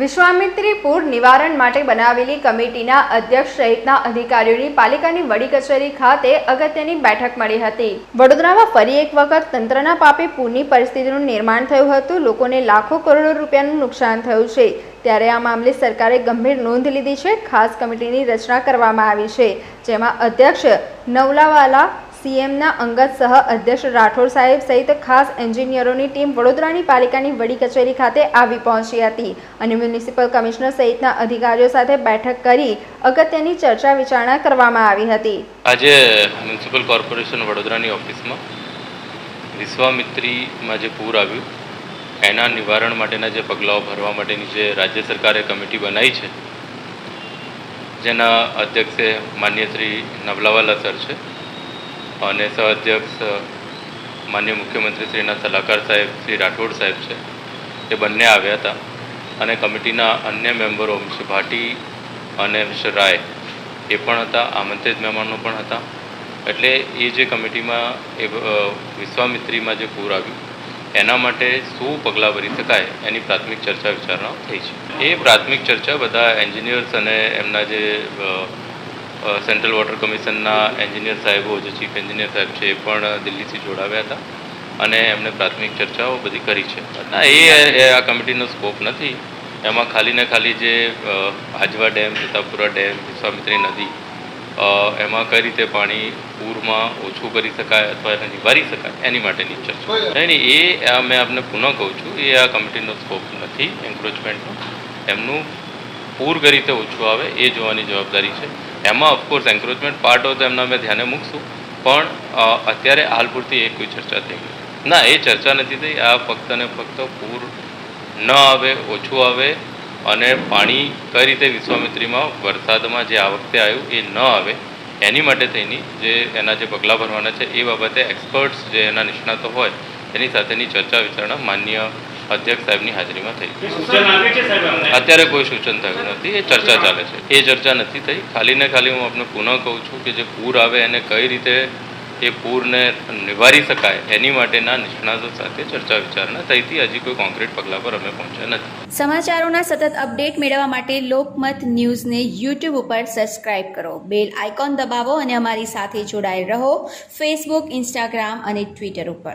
વિશ્વામિત્રી પૂર નિવારણ માટે બનાવેલી કમિટીના અધ્યક્ષ સહિતના અધિકારીઓની પાલિકાની વડી કચેરી ખાતે અગત્યની બેઠક મળી હતી. વડોદરામાં ફરી એક વખત તંત્રના પાપે પૂરની પરિસ્થિતિનું નિર્માણ થયું હતું. લોકોને લાખો કરોડો રૂપિયાનું નુકસાન થયું છે. ત્યારે આ મામલે સરકારે ગંભીર નોંધ લીધી છે. ખાસ કમિટીની રચના કરવામાં આવી છે. જેમાં અધ્યક્ષ નવલાવાલા સીએમના અંગત સહ અધ્યક્ષ રાઠોડ સાહેબ સહિત ખાસ એન્જિનિયરોની ટીમ વડોદરાની પાલિકાની વડી કચેરી ખાતે આવી પહોંચી હતી અને મ્યુનિસિપલ કમિશનર સહિતના અધિકારીઓ સાથે બેઠક કરી અગત્યની ચર્ચા વિચારણા કરવામાં આવી હતી. આજે મ્યુનિસિપલ કોર્પોરેશન વડોદરાની ઓફિસમાં વિશ્વામિત્રીમાં જે પૂર આવ્યું, એના નિવારણ માટેના જે પગલાઓ ભરવા માટેની જે રાજ્ય સરકારે કમિટી બનાવી છે, જેના અધ્યક્ષે માન્ય શ્રી નવલાવાલા સર છે અને સહઅધ્યક્ષ, માન્ય મુખ્યમંત્રીશ્રીના સલાહકાર સાહેબ શ્રી રાઠોડ સાહેબ છે, એ બંને આવ્યા હતા. અને કમિટીના અન્ય મેમ્બરો શ્રી ભાટી અને મિસ્ટર રાય એ પણ હતા, આમંત્રિત મહેમાનો પણ હતા. એટલે એ જે કમિટીમાં, એ વિશ્વામિત્રીમાં જે પૂર આવ્યું, એના માટે શું પગલાં ભરી શકાય એની પ્રાથમિક ચર્ચા વિચારણા થઈ છે. એ પ્રાથમિક ચર્ચા બધા એન્જિનિયર્સ અને એમના જે સેન્ટ્રલ વોટર કમિશનના એન્જિનિયર સાહેબો, જે ચીફ એન્જિનિયર સાહેબ છે, એ પણ દિલ્હીથી જોડાવ્યા હતા અને એમને પ્રાથમિક ચર્ચાઓ બધી કરી છે. ના, એ આ કમિટીનો સ્કોપ નથી. એમાં ખાલી ને ખાલી જે હાજવા ડેમ સીતાપુરા ડેમ, વિશ્વામિત્રી નદી એમાં કઈ રીતે પાણી પૂરમાં ઓછું કરી શકાય અથવા એને નિવારી શકાય, એની માટેની ચર્ચા. નહીં નહીં, એ મેં આપને પુનઃ કહું છું, એ આ કમિટીનો સ્કોપ નથી, એન્ક્રોચમેન્ટનો. એમનું પૂર કઈ રીતે ઓછું આવે, એ જોવાની જવાબદારી છે. એમાં ઓફકોર્સ એન્ક્રોચમેન્ટ પાર્ટ હોય તો એમના અમે ધ્યાને મૂકશું. પણ અત્યારે હાલ પૂરતી એ કોઈ ચર્ચા થઈ ગઈ. ના, એ ચર્ચા નથી થઈ. આ ફક્ત ને ફક્ત પૂર ન આવે, ઓછું આવે અને પાણી કઈ રીતે વિશ્વામિત્રીમાં વરસાદમાં જે આ વખતે આવ્યું એ ન આવે, એની માટે થઈને જે એના જે પગલાં ભરવાના છે એ બાબતે એક્સપર્ટ્સ જે એના નિષ્ણાતો હોય, એની સાથેની ચર્ચા વિચારણા માન્ય અધ્યક્ષ સાહેબની હાજરીમાં થઈ. અત્યારે કોઈ સૂચન થયું નથી. એ ચર્ચા ચાલે છે. એ ચર્ચા નથી થઈ. ખાલી ને ખાલી હું આપને પુનઃ કહું છું કે જે પૂર આવે એને કઈ રીતે એ પૂરને નિવારી શકાય એની માટેના નિષ્ણાતો સાથે ચર્ચા વિચારણા થઈ હતી. હજી કોઈ કોન્ક્રીટ પગલાં પર અમે પહોંચ્યા નથી. સમાચારોના સતત અપડેટ મેળવવા માટે લોકમત ન્યૂઝને યુટ્યુબ ઉપર સબસ્ક્રાઇબ કરો. બેલ આઇકોન દબાવો અને અમારી સાથે જોડાયેલ રહો. ફેસબુક ઇન્સ્ટાગ્રામ અને ટ્વિટર ઉપર.